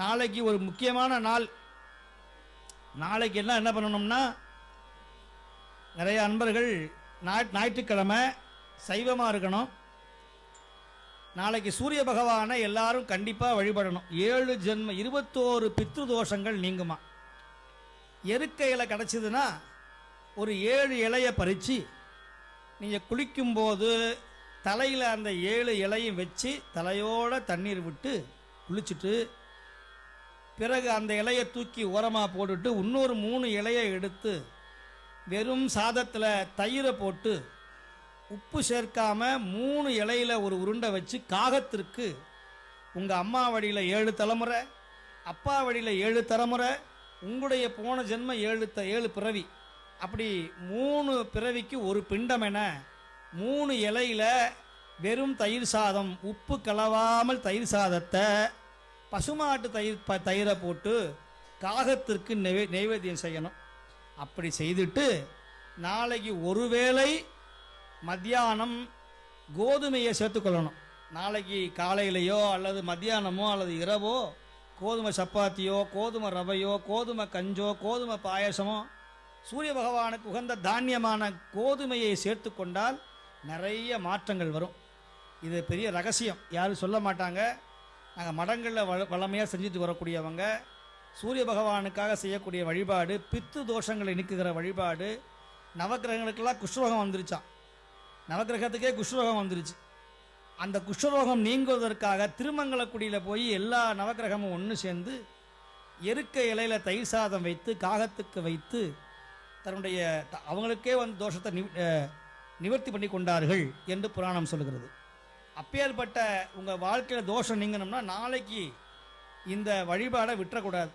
நாளைக்கு ஒரு முக்கியமான நாள். நாளைக்கு எல்லாம் என்ன பண்ணணும்னா நிறைய அன்பர்கள் ஞாயிற்றுக்கிழமை சைவமாக இருக்கணும். நாளைக்கு சூரிய பகவானை எல்லாரும் கண்டிப்பாக வழிபடணும். ஏழு ஜென்ம இருபத்தோரு பித்ரு தோஷங்கள் நீங்குமா? எருக்க இலை கிடச்சிதுன்னா ஒரு ஏழு இலையை பறித்து நீங்கள் குளிக்கும்போது தலையில் அந்த ஏழு இலையும் வச்சு தலையோட தண்ணீர் விட்டு குளிச்சுட்டு பிறகு அந்த இலையை தூக்கி ஓரமாக போட்டுட்டு இன்னொரு மூணு இலையை எடுத்து வெறும் சாதத்தில் தயிரை போட்டு உப்பு சேர்க்காமல் மூணு இலையில ஒரு உருண்டை வச்சு காகத்திற்கு உங்கள் அம்மா வழியில் ஏழு தலைமுறை அப்பா வழியில் ஏழு தலைமுறை உங்களுடைய போன ஜென்ம ஏழு த ஏழு பிறவி. அப்படி மூணு பிறவிக்கு ஒரு பிண்டம் என மூணு இலையில் வெறும் தயிர் சாதம் உப்பு கலவாமல் தயிர் சாதத்தை பசுமாட்டு தயிர் ப தயிரை போட்டு காகத்திற்கு நெய் நெய்வேத்தியம் செய்யணும். அப்படி செய்துட்டு நாளைக்கு ஒருவேளை மத்தியானம் கோதுமையை சேர்த்துக்கொள்ளணும் நாளைக்கு காலையிலையோ அல்லது மத்தியானமோ அல்லது இரவோ கோதுமை சப்பாத்தியோ கோதுமை ரவையோ கோதுமை கஞ்சோ கோதுமை பாயசமோ சூரிய பகவானுக்கு உகந்த தானியமான கோதுமையை சேர்த்து கொண்டால் நிறைய மாற்றங்கள் வரும். இது பெரிய ரகசியம். யாரும் சொல்ல மாட்டாங்க. நாங்கள் மடங்களில் வள வளமையாக செஞ்சுட்டு வரக்கூடியவங்க சூரிய பகவானுக்காக செய்யக்கூடிய வழிபாடு பித்து தோஷங்களை நீக்குகிற வழிபாடு நவக்கிரகங்களுக்கெல்லாம் குஷ்ரோகம் வந்துருச்சான் நவக்கிரகத்துக்கே குஷ்ரோகம் வந்துருச்சு. அந்த குஷ்ரோகம் நீங்குவதற்காக திருமங்கலக்குடியில் போய் எல்லா நவக்கிரகமும் ஒன்று சேர்ந்து எருக்க இலையில் தயிர் சாதம் வைத்து காகத்துக்கு வைத்து தன்னுடைய த- அவங்களுக்கே வந்து தோஷத்தை நிவர்த்தி பண்ணி கொண்டார்கள் என்று புராணம் சொல்கிறது அப்பேற்பட்ட உங்கள் வாழ்க்கையில் தோஷம் நீங்கணும்னா நாளைக்கு இந்த வழிபாடை விட்டுறக்கூடாது.